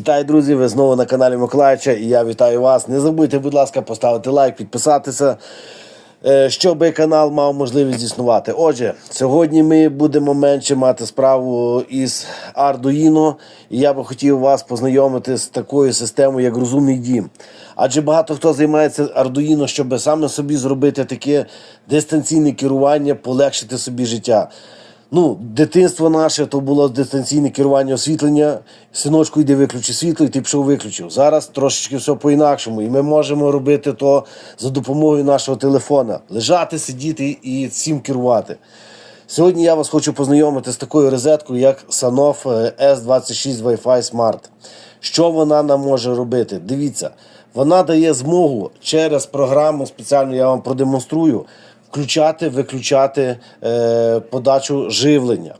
Вітаю, друзі! Ви знову на каналі Миколаївича і я вітаю вас. Не забудьте, будь ласка, поставити лайк, підписатися, е, щоб канал мав можливість існувати. Отже, сьогодні ми будемо менше мати справу із Arduino, і я би хотів вас познайомити з такою системою, як розумний дім. Адже багато хто займається Arduino, щоб саме собі зробити таке дистанційне керування, полегшити собі життя. Ну, дитинство наше то було дистанційне керування освітлення. Синочку, йди виключи світло, і ти пішов виключив. Зараз трошечки все по-інакшому. І ми можемо робити то за допомогою нашого телефона. Лежати, сидіти і всім керувати. Сьогодні я вас хочу познайомити з такою розеткою, як Sanof S26 Wi-Fi Smart. Що вона нам може робити? Дивіться, вона дає змогу через програму, спеціально я вам продемонструю, включати, виключати е, подачу живлення.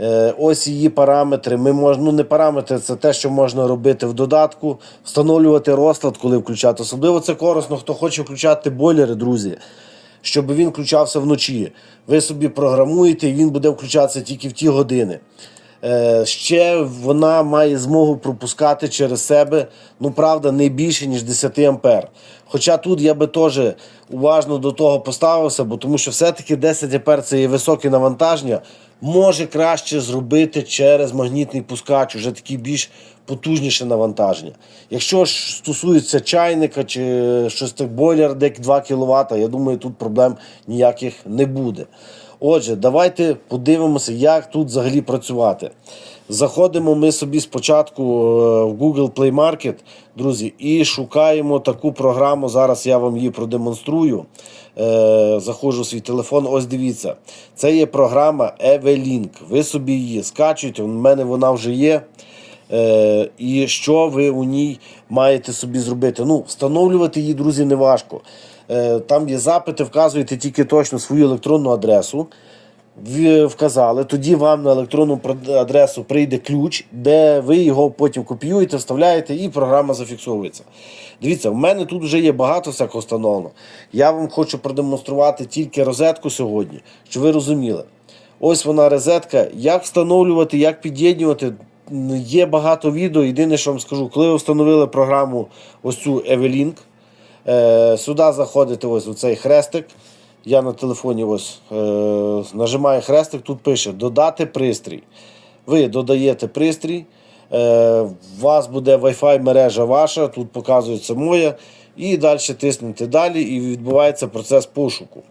Е, ось її параметри. Ми можна, ну не параметри, це те, що можна робити в додатку, встановлювати розклад, коли включати. Особливо це корисно, хто хоче включати бойлери, друзі, щоб він включався вночі. Ви собі програмуєте і він буде включатися тільки в ті години. Е, ще вона має змогу пропускати через себе, ну правда, не більше, ніж 10 ампер. Хоча тут я би теж уважно до того поставився, бо тому що все-таки 10 ампер це є високе навантаження, може краще зробити через магнітний пускач, уже такий більш потужніше навантаження. Якщо ж стосується чайника чи щось так бойлер, де 2 кВт, я думаю, тут проблем ніяких не буде. Отже, давайте подивимося, як тут взагалі працювати. Заходимо ми собі спочатку е, в Google Play Market, друзі, і шукаємо таку програму. Зараз я вам її продемонструю. Е, Заходжу в свій телефон. Ось дивіться. Це є програма Evelink. Ви собі її скачуєте. У мене вона вже є. Е, і що ви у ній маєте собі зробити? Ну, встановлювати її, друзі, не важко. Е, там є запити, вказуєте тільки точно свою електронну адресу. Вказали, тоді вам на електронну адресу прийде ключ, де ви його потім копіюєте, вставляєте і програма зафіксовується. Дивіться, в мене тут вже є багато всякого встановлено. Я вам хочу продемонструвати тільки розетку сьогодні, щоб ви розуміли. Ось вона розетка. Як встановлювати, як під'єднювати. М, Є багато відео. Єдине, що вам скажу, коли ви встановили програму ось цю Evelink, е, сюди заходите ось у цей хрестик. Я на телефоні ось е, нажимаю хрестик, тут пише додати пристрій. Ви додаєте пристрій, е, у вас буде Wi-Fi мережа ваша, тут показується моя. І далі тиснете далі і відбувається процес пошуку.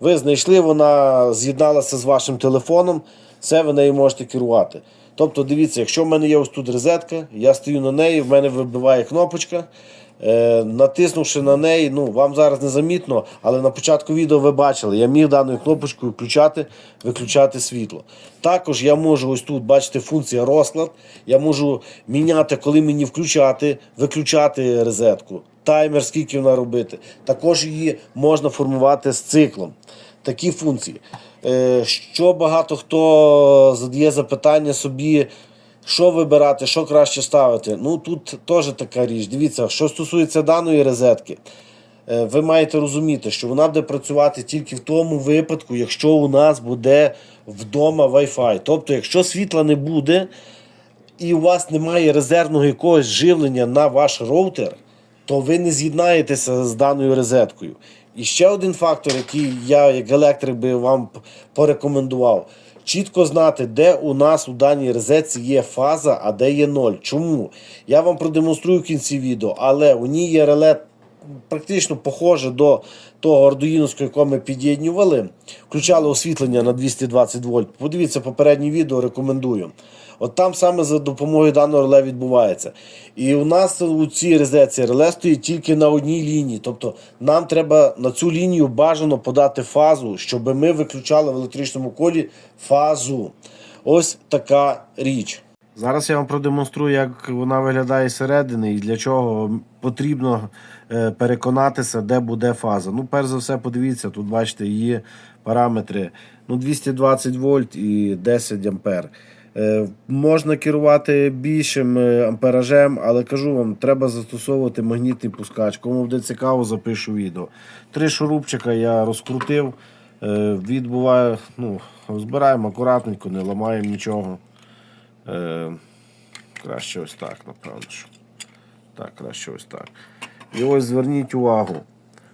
Ви знайшли, вона з'єдналася з вашим телефоном, все ви нею можете керувати. Тобто, дивіться, якщо в мене є ось тут розетка, я стою на неї, в мене вибиває кнопочка. Е, натиснувши на неї, ну вам зараз не замітно, але на початку відео ви бачили, я міг даною кнопочкою включати, виключати світло. Також я можу ось тут бачите функція розклад. Я можу міняти, коли мені включати, виключати розетку, таймер, скільки вона робити. Також її можна формувати з циклом. Такі функції. Е, Що багато хто задає запитання собі, що вибирати, що краще ставити. Ну тут теж така річ. Дивіться, що стосується даної розетки, е, ви маєте розуміти, що вона буде працювати тільки в тому випадку, якщо у нас буде вдома Wi-Fi. Тобто, якщо світла не буде і у вас немає резервного якогось живлення на ваш роутер, то ви не з'єднаєтеся з даною розеткою. І ще один фактор, який я, як електрик, би вам порекомендував. Чітко знати, де у нас у даній розетці є фаза, а де є ноль. Чому? Я вам продемонструю в кінці відео, але у ній є реле практично похоже до того ардуїновського, якого ми під'єднювали. Включали освітлення на 220 вольт. Подивіться попереднє відео, рекомендую. От там саме за допомогою даного реле відбувається. І у нас у цій розетці реле стоїть тільки на одній лінії. Тобто нам треба на цю лінію бажано подати фазу, щоб ми виключали в електричному колі фазу. Ось така річ. Зараз я вам продемонструю, як вона виглядає зсередини і для чого потрібно е, переконатися, де буде фаза. Ну, перш за все, подивіться, тут бачите її параметри ну, 220 вольт і 10 ампер. Е, Можна керувати більшим е, амперажем, але кажу вам, треба застосовувати магнітний пускач. Кому буде цікаво, запишу відео. Три шурупчика я розкрутив, відбуваю, ну, розбираємо акуратненько, не ламаємо нічого. Е, краще ось так, напевно. що. Так, краще ось так. І ось зверніть увагу,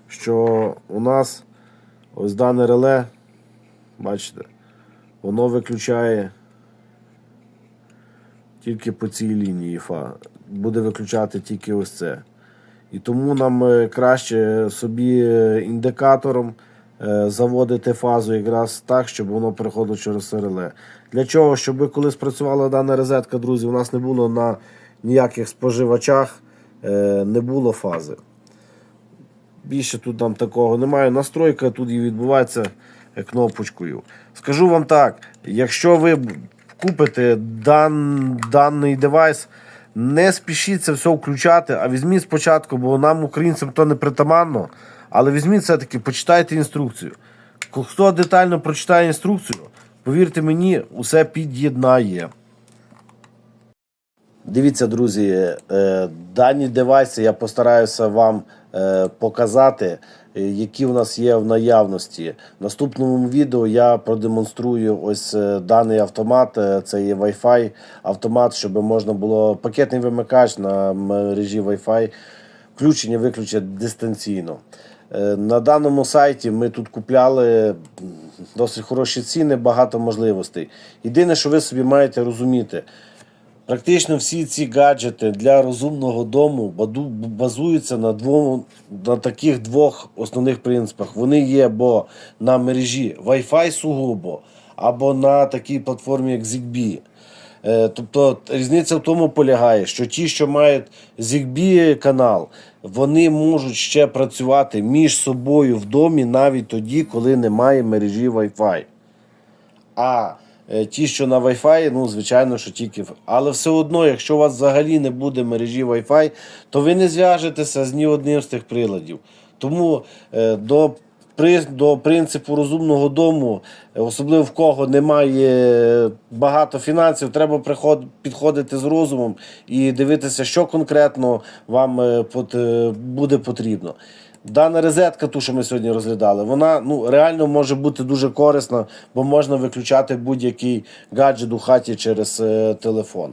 що у нас ось дане реле, бачите, воно виключає тільки по цій лінії фа. Буде виключати тільки ось це. І тому нам е, краще собі е, індикатором заводити фазу якраз так, щоб воно переходило через реле. Для чого? Щоб коли спрацювала дана розетка, друзі, у нас не було на ніяких споживачах, е, не було фази. Більше тут нам такого немає. Настройка тут і відбувається е, кнопочкою. Скажу вам так: якщо ви купите дан, даний девайс, не спішіть це все включати, а візьміть спочатку, бо нам, українцям, то не притаманно. Але візьміть все-таки, почитайте інструкцію. Хто детально прочитає інструкцію, повірте мені, усе під'єднає. Дивіться, друзі, е, дані девайси я постараюся вам е, показати, е, які в нас є в наявності. В наступному відео я продемонструю ось даний автомат. Це є Wi-Fi автомат, щоб можна було пакетний вимикач на мережі Wi-Fi включення виключення дистанційно. Е, На даному сайті ми тут купляли досить хороші ціни, багато можливостей. Єдине, що ви собі маєте розуміти, Практично всі ці гаджети для розумного дому базуються на двому, на таких двох основних принципах. Вони є або на мережі Wi-Fi сугубо, або на такій платформі, як ZigBee. Е, Тобто різниця в тому полягає, що ті, що мають ZigBee канал, вони можуть ще працювати між собою в домі навіть тоді, коли немає мережі Wi-Fi. А е, ті, що на Wi-Fi, ну, звичайно, що тільки. Але все одно, якщо у вас взагалі не буде мережі Wi-Fi, то ви не зв'яжетеся з ні одним з тих приладів. Тому е, до, до принципу розумного дому, особливо в кого немає багато фінансів, треба підходити з розумом і дивитися, що конкретно вам е, е, буде потрібно. Дана розетка, ту, що ми сьогодні розглядали, вона ну, реально може бути дуже корисна, бо можна виключати будь-який гаджет у хаті через е, телефон.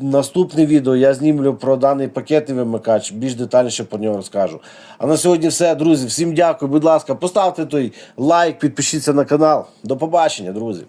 Наступне відео я знімлю про даний пакетний вимикач, більш детальніше про нього розкажу. А на сьогодні все, друзі. Всім дякую. Будь ласка, поставте той лайк, підпишіться на канал. До побачення, друзі.